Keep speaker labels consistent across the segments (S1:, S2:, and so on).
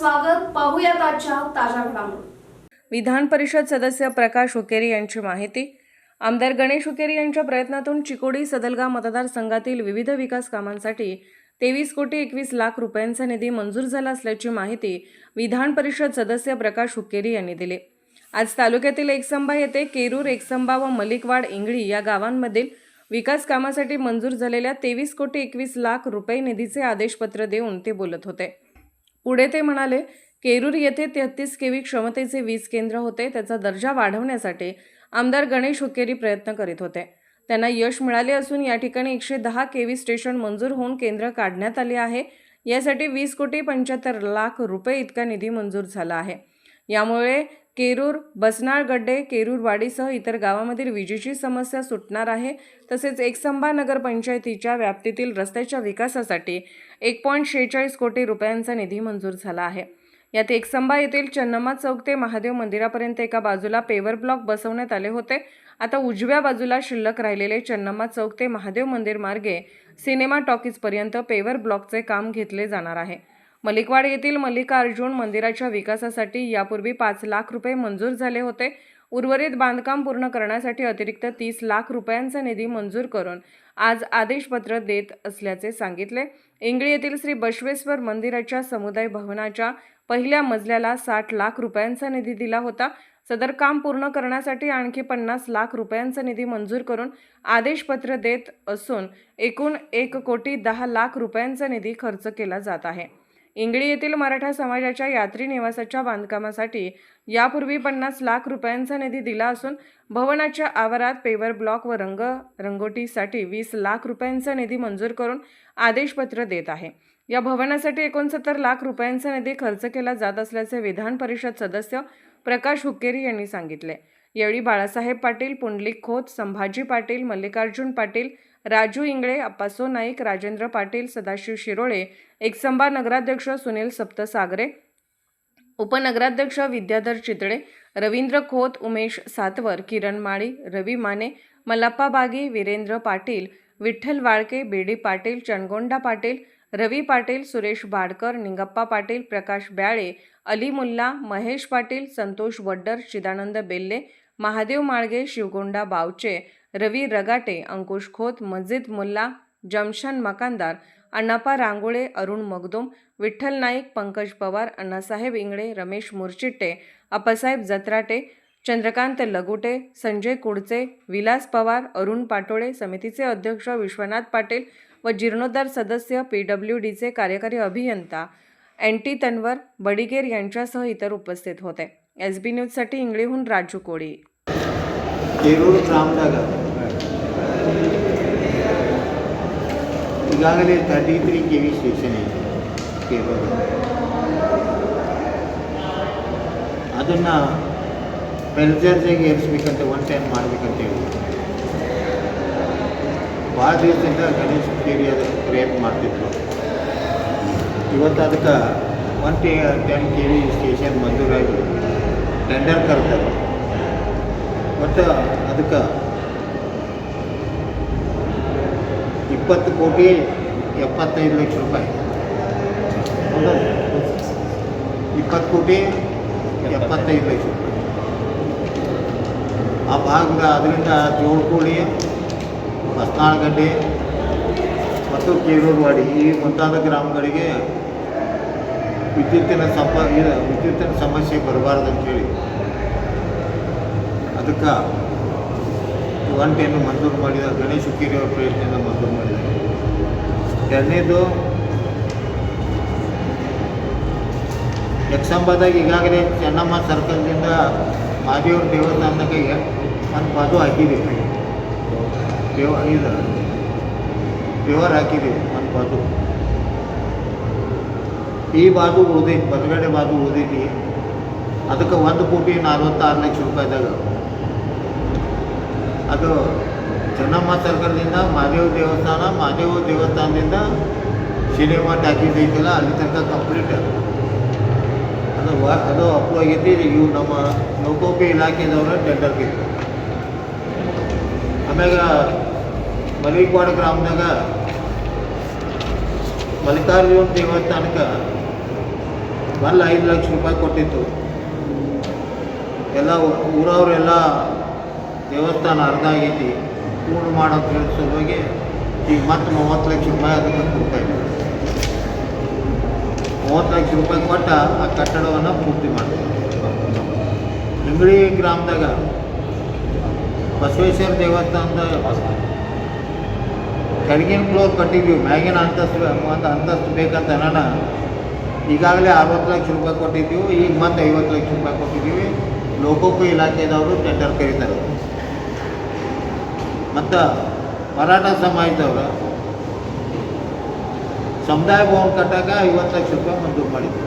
S1: स्वागत. पाहूयात आजच्या ताज्या घडामोडी.
S2: विधान परिषद सदस्य प्रकाश हुकेरी यांची माहिती. आमदार गणेश हुकेरी यांच्या प्रयत्नातून चिकोडी सदलगा मतदारसंघातील विविध विकास कामांसाठी तेवीस कोटी एकवीस लाख रुपयांचा निधी मंजूर झाला असल्याची माहिती विधान परिषद सदस्य प्रकाश हुकेरी यांनी दिली. आज तालुक्यातील एकसंबा येथे केरूर एकसंबा व मलिकवाड इंगळी या गावांमधील विकास कामासाठी मंजूर झालेल्या तेवीस कोटी एकवीस लाख रुपये निधीचे आदेशपत्र देऊन ते बोलत होते. पुढे ते म्हणाले केरूर येथे तेहतीस केवी क्षमतेचे वीज केंद्र होते. त्याचा दर्जा वाढवण्यासाठी आमदार गणेश हुकेरी प्रयत्न करीत होते. त्यांना यश मिळाले असून या ठिकाणी एकशे दहा केवी स्टेशन मंजूर होऊन केंद्र काढण्यात आले आहे. यासाठी वीस कोटी पंच्याहत्तर लाख रुपये इतका निधी मंजूर झाला आहे. यामुळे केरूर बसनाळ गड्डे केरूरवाडीसह इतर गावामधील विजेची समस्या सुटणार आहे. तसेच एकसंबा नगरपंचायतीच्या व्याप्तीतील रस्त्याच्या विकासासाठी एक पॉईंट शेहेचाळीस कोटी रुपयांचा निधी मंजूर झाला आहे. यात एकसंबा येथील चन्नम्मा चौक ते महादेव मंदिरापर्यंत एका बाजूला पेवर ब्लॉक बसवण्यात आले होते. आता उजव्या बाजूला शिल्लक राहिलेले चन्नम्मा चौक ते महादेव मंदिर मार्गे सिनेमा टॉकीजपर्यंत पेवर ब्लॉकचे काम घेतले जाणार आहे. मलिकवाड येथील मल्लिकार्जुन मंदिराच्या विकासासाठी यापूर्वी पाच लाख रुपये मंजूर झाले होते. उर्वरित बांधकाम पूर्ण करण्यासाठी अतिरिक्त तीस लाख रुपयांचा निधी मंजूर करून आज आदेशपत्र देत असल्याचे सांगितले. इंगळी येथील श्री बसवेश्वर मंदिराच्या समुदाय भवनाच्या पहिल्या मजल्याला साठ लाख रुपयांचा निधी दिला होता. सदर काम पूर्ण करण्यासाठी आणखी पन्नास लाख रुपयांचा निधी मंजूर करून आदेशपत्र देत असून एकूण एक कोटी दहा लाख रुपयांचा निधी खर्च केला जात आहे. इंगळी येथील मराठा समाजाच्या यात्री निवासाच्या बांधकामासाठी यापूर्वी पन्नास लाख रुपयांचा निधी दिला असून भवनाच्या आवारात पेवर ब्लॉक व रंग रंगोटीसाठी वीस लाख रुपयांचा निधी मंजूर करून आदेशपत्र देत आहे. या भवनासाठी एकोणसत्तर लाख रुपयांचा निधी खर्च केला जात असल्याचे विधान परिषद सदस्य प्रकाश हुक्केरी यांनी सांगितले. यावेळी बाळासाहेब पाटील पुंडलिक खोत संभाजी पाटील मल्लिकार्जुन पाटील राजू इंगळे अप्पासो नाईक राजेंद्र पाटील सदाशिव शिरोळे एकसंबा नगराध्यक्ष सुनील सप्तसागरे उपनगराध्यक्ष विद्याधर चितळे रवींद्र खोत उमेश सातवर किरण माळी रवी माने मल्लाप्पा बागी वीरेंद्र पाटील विठ्ठल वाळके बेडी पाटील चणगोंडा पाटील रवी पाटील सुरेश बाडकर निंगप्पा पाटील प्रकाश ब्याळे अली मुल्ला महेश पाटील संतोष वड्डर चिदानंद बेल्ले महादेव माळगे शिवगोंडा बावचे रवी रगाटे अंकुश खोत मस्जिद मुल्ला जमशान मकानदार अण्णापा रांगोळे अरुण मगदोम विठ्ठल नाईक पंकज पवार अण्णासाहेब इंगळे रमेश मुरचिट्टे अप्पासाहेब जत्राटे चंद्रकांत लगुटे संजय कुडचे विलास पवार अरुण पाटोळे समितीचे अध्यक्ष विश्वनाथ पाटील व जीर्णोद्धार सदस्य पी डब्ल्यू डीचे कार्यकारी अभियंता एन टी तन्वर बडिगेर यांच्यासह इतर उपस्थित होते. एस बी न्यूजसाठी इंगळीहून राजू कोळी.
S3: ಕೇರೂರು ಗ್ರಾಮದಾಗ. ಈಗಾಗಲೇ thirty three K V station ಇದೆ ಕೇಬಲ್ ಅದನ್ನು ಮೆಲ್ಜರ್ಜಾಗಿ ಏರಿಸ್ಬೇಕಂತ ಒನ್ ಟೈಮ್ ಮಾಡ್ಬೇಕಂತೇಳಿ. ಭಾಳ ದಿವಸದಿಂದ ಗಣೇಶ್ ಕೇರಿ ಅದಕ್ಕೆ ಕ್ರಿಯೇಟ್ ಮಾಡ್ತಿದ್ರು. ಇವತ್ತು ಅದಕ್ಕೆ ಒನ್ ಟೆ ಟೆನ್ ಕೆ ವಿ ಸ್ಟೇಷನ್ ಮಂಜೂರಾಗಿ ಟೆಂಡರ್ ಕರ್ತಾರೆ ಮತ್ತು ಅದಕ್ಕೆ ಇಪ್ಪತ್ತು ಕೋಟಿ ಎಪ್ಪತ್ತೈದು ಲಕ್ಷ ರೂಪಾಯಿ? ಇಪ್ಪತ್ತು ಕೋಟಿ ಎಪ್ಪತ್ತೈದು ಲಕ್ಷ ರೂಪಾಯಿ. ಆ ಭಾಗದ ಅದರಿಂದ ಜೋಡ್ಕೋಳಿ ಬಸ್ನಾಳಗಡ್ಡೆ ಮತ್ತು ಕೇರೂರುವಾಡಿ ಈ ಮುಂತಾದ ಗ್ರಾಮಗಳಿಗೆ ವಿದ್ಯುತ್ತಿನ ಸಂಪ ವಿದ್ಯುತ್ತಿನ ಸಮಸ್ಯೆ ಬರಬಾರ್ದು ಅಂತೇಳಿ ಅದಕ್ಕೆ ಗಂಟೆಯನ್ನು ಮಂಜೂರು ಮಾಡಿದ ಗಣೇಶ ಕಿರಿ ಅವರ ಪ್ರಯತ್ನದಿಂದ ಮಂಜೂರು ಮಾಡಿದ್ದಾರೆ. ಎರಡನೇದು ಎಕ್ಸಾಂಬಾದಾಗ ಈಗಾಗಲೇ ಚೆನ್ನಮ್ಮ ಸರ್ಕಲ್ದಿಂದ ಮಾದೇವ್ರ ದೇವಸ್ಥಾನದಾಗ ಒಂದು ಪದು ಹಾಕಿದ್ದೀವಿ ದೇವ ಇದು ದೇವರ್ ಹಾಕಿದ್ದೀವಿ ಒಂದು ಬಾಜು ಈ ಬಾಜು ಉಳಿದೈತಿ, ಬದಗಡೆ ಬಾಜು ಉಳಿದೈತಿ. ಅದಕ್ಕೆ ಒಂದು ಕೋಟಿ ನಲ್ವತ್ತಾರು ಲಕ್ಷ ರೂಪಾಯಿದಾಗ ಅದು ಚೆನ್ನಮ್ಮ ಸರ್ಕಲ್ನಿಂದ ಮಹಾದೇವ ದೇವಸ್ಥಾನ ಮಹಾದೇವ ದೇವಸ್ಥಾನದಿಂದ ಸಿನಿಮಾ ಟಾಕೀಸ್ ಐತಲ್ಲ, ಅಲ್ಲಿ ತನಕ ಕಂಪ್ಲೀಟ್ ಅದು ವ, ಅದು ಅಪ್ರೂವ್ ಆಗೈತಿ ಇವು ನಮ್ಮ ಲೋಕೋಪಿ ಇಲಾಖೆದವ್ರ ಟೆಂಡರ್ ಆಮ್ಯಾಗ ಮಲಿಕ್ವಾಡ ಗ್ರಾಮದಾಗ ಮಲ್ಲಿಕಾರ್ಜುನ ದೇವಸ್ಥಾನಕ್ಕೆ ಅಲ್ಲಿ ಐದು ಲಕ್ಷ ರೂಪಾಯಿ ಕೊಟ್ಟಿತ್ತು. ಎಲ್ಲ ಊರವರೆಲ್ಲ ದೇವಸ್ಥಾನ ಅರ್ಧ ಆಗೈತಿ, ಪೂರ್ಣ ಮಾಡೋ ಸಲುವಾಗಿ ಈಗ ಮತ್ತೆ ಮೂವತ್ತು ಲಕ್ಷ ರೂಪಾಯಿ ಅದಕ್ಕೆ ಕೊಡ್ತಾ ಇದ್ದೀವಿ ಮೂವತ್ತು ಲಕ್ಷ ರೂಪಾಯಿ ಕೊಟ್ಟ ಆ ಕಟ್ಟಡವನ್ನು ಪೂರ್ತಿ ಮಾಡ್ತೀವಿ ಇಂಗಳಿ ಗ್ರಾಮದಾಗ, ಬಸವೇಶ್ವರ ದೇವಸ್ಥಾನದ ಕೆಳಗಿನ ಫ್ಲೋರ್ ಕಟ್ಟಿದ್ವಿ, ಮ್ಯಾಗಿನ ಅಂತಸ್ತು ಒಂದು ಅಂತಸ್ತು ಬೇಕಂತ ಅನೋಣ ಈಗಾಗಲೇ ಅರವತ್ತು ಲಕ್ಷ ರೂಪಾಯಿ ಕೊಟ್ಟಿದ್ದೀವಿ, ಈಗ ಮತ್ತೆ ಐವತ್ತು ಲಕ್ಷ ರೂಪಾಯಿ ಕೊಟ್ಟಿದ್ದೀವಿ. ಲೋಕೋಪಯೋಗಿ ಇಲಾಖೆದವರು ಟೆಂಡರ್ ಕರೀತಾರೆ. ಮತ್ತು ಮರಾಠ ಸಮಾಜದವರ ಸಮುದಾಯ ಭವನ ಕಟ್ಟಾಗ ಐವತ್ತು ಲಕ್ಷ ರೂಪಾಯಿ ಮಂಜೂರು ಮಾಡಿದ್ರು.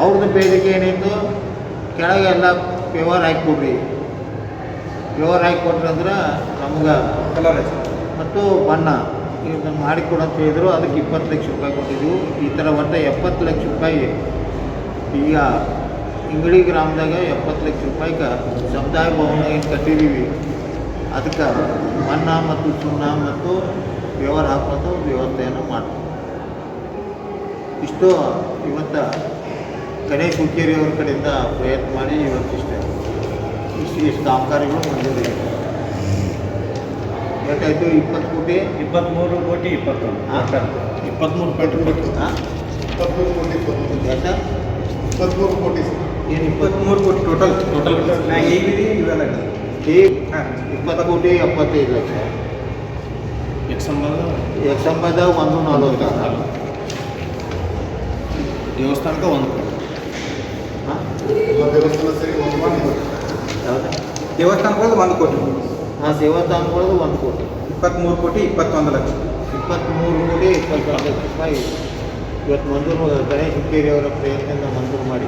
S3: ಅವ್ರದ್ದು ಬೇಡಿಕೆ ಏನಿತ್ತು? ಕೆಳಗೆ ಎಲ್ಲ ಪೇವರ್ ಹಾಕಿಕೊಡ್ರಿ ಪೇವರ್ ಅಂದ್ರೆ ನಮ್ಗೆ ಮತ್ತು ಬಣ್ಣ. ಇದನ್ನು ಮಾಡಿಕೊಡು ಅಂತ ಹೇಳಿದ್ರು. ಅದಕ್ಕೆ ಇಪ್ಪತ್ತು ಲಕ್ಷ ರೂಪಾಯಿ ಕೊಟ್ಟಿದ್ವು. ಈ ಥರ ಒಟ್ಟು ಎಪ್ಪತ್ತು ಲಕ್ಷ ರೂಪಾಯಿ ಈಗ ಇಂಗಡಿ ಗ್ರಾಮದಾಗ ಎಪ್ಪತ್ತು ಲಕ್ಷ ರೂಪಾಯಿಗೆ ಸಮುದಾಯ ಭವನ ಏನು ಕಟ್ಟಿದ್ದೀವಿ. ಅದಕ್ಕೆ ಮಣ್ಣ ಮತ್ತು ಸುಣ್ಣ ಮತ್ತು ವ್ಯವಹಾರ ಹಾಕೋದು ವ್ಯವಸ್ಥೆಯನ್ನು ಮಾಡ್ತೀವಿ ಇಷ್ಟು ಇವತ್ತು ಗಣೇಶ್ ಹುಕ್ಕೇರಿ ಅವ್ರ ಕಡೆಯಿಂದ ಪ್ರಯತ್ನ ಮಾಡಿ ಇವತ್ತಿಷ್ಟೇ. ಇಷ್ಟು ಇಷ್ಟು ಕಾಮಗಾರಿಗಳು ಮಂಜೂರಿ ಎಷ್ಟಾಯಿತು? ಇಪ್ಪತ್ತು ಕೋಟಿ?
S4: ಇಪ್ಪತ್ತ್ಮೂರು ಕೋಟಿ ಇಪ್ಪತ್ತೊಂದು.
S3: ಹಾಂ?
S4: ಇಪ್ಪತ್ತ್ಮೂರು ಕೋಟಿ.
S3: ಹಾಂ?
S5: ಇಪ್ಪತ್ಮೂರು ಕೋಟಿ
S3: ಎಷ್ಟ
S5: ಇಪ್ಪತ್ಮೂರು ಕೋಟಿ
S3: ಏನು ಇಪ್ಪತ್ತು?
S4: ಇಪ್ಪತ್ತ್ಮೂರು ಕೋಟಿ ಟೋಟಲ್ ಟೋಟಲ್ ಇವೆಲ್ಲ
S3: ಇಪ್ಪತ್ತು ಕೋಟಿ ಎಪ್ಪತ್ತೈದು ಲಕ್ಷ
S4: ಎಕ್ಸಂಬರ್
S3: ಎಕ್ಸಂಬದ ಒಂದು ನಲ್ವತ್ತಾರು
S4: ದೇವಸ್ಥಾನಕ್ಕೆ ಒಂದು ಕೋಟಿ
S3: ಹಾಂ
S5: ಎಲ್ಲ ದೇವಸ್ಥಾನ ಸೇರಿ ಒಂದು ಮಾಡಿ
S3: ಹೌದಾ
S4: ದೇವಸ್ಥಾನಗಳು ಒಂದು ಕೋಟಿ
S3: ಹಾಂ ದೇವಸ್ಥಾನಗಳದ್ದು ಒಂದು ಕೋಟಿ
S4: ಇಪ್ಪತ್ತ್ಮೂರು ಕೋಟಿ ಇಪ್ಪತ್ತೊಂದು ಲಕ್ಷ
S3: ಇಪ್ಪತ್ತ್ಮೂರು ಕೋಟಿ ಇಪ್ಪತ್ತೊಂದು ಲಕ್ಷ ರೂಪಾಯಿ ಇವತ್ತು ಮಂಜೂರು ಗಣೇಶ್ ಹುಕ್ಕೇರಿ ಅವರ ಪ್ರಯತ್ನದಿಂದ ಮಂಜೂರು ಮಾಡಿ